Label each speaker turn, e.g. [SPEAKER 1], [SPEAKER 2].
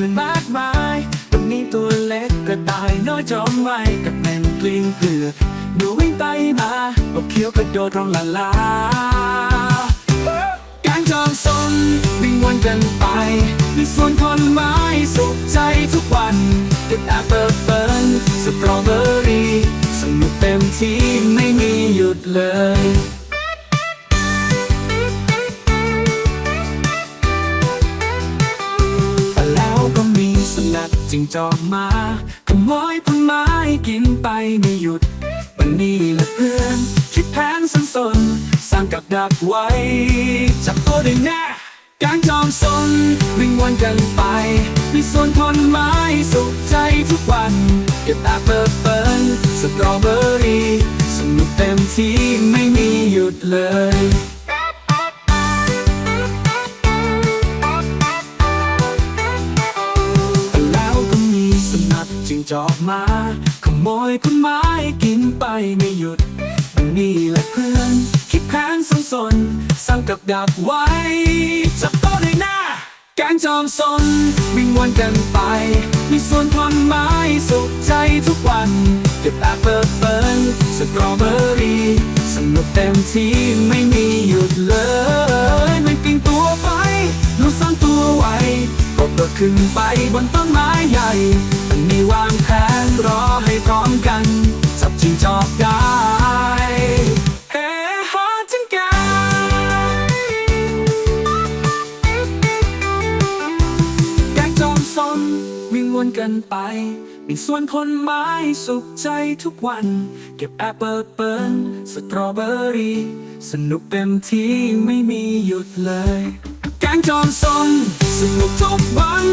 [SPEAKER 1] พื่นมากมายวันนี้ตัวเล็กกระต่ายน้อยจอมไว้กับแมงกลิ้งเกลือกหนูวิ่งไปมาบอกเคี้ยวกระโดดร้องลาลาการจองสนวิ่งวนกันไปในสวนผลไม้สุขใจทุกวันติดแอปเปิลเฟิร์นสตรอเบอรี่สนุกเต็มที่ไม่มีหยุดเลย จิงจอกมาขโมยผลไม้กินไปไม่หยุด วันนี้และเพื่อนคิดแผนสันสนสร้างกับดักไว้จับตัวได้แน่การจอมสนวิ่งวนกันไปมีสวนผลไม้สุขใจทุกวันเก็บแอปเปิลเฟิร์นสตรอเบอรี่สนุกเต็มที่ไม่มีหยุดเลย จิงจอกมาขโมยผลไม้กินไปไม่หยุดวันนี้แหละเพื่อน คิดแผนสนสนสร้างกับดักไว้จับโต๊ะในหน้า แกงจอมสน วิ่งวนกันไป มีสวนผลไม้สุขใจทุกวัน เก็บแอปเปิลเฟิร์นสตรอเบอรี่สนุกเต็มที่ไม่มี โดดขึ้นไปบนต้นไม้ใหญ่มันมีวางแผนรอให้พร้อมกันจับจิงจอกได้เฮ้ฮอจังกาแกงจอมซนวิ่งวนกันไป มีสวนผลไม้สุขใจทุกวัน เก็บแอปเปิลเปิลสตรอเบอรี่สนุกเต็มที่ไม่มีหยุดเลย แกงจอมซน สนุกทุกวัน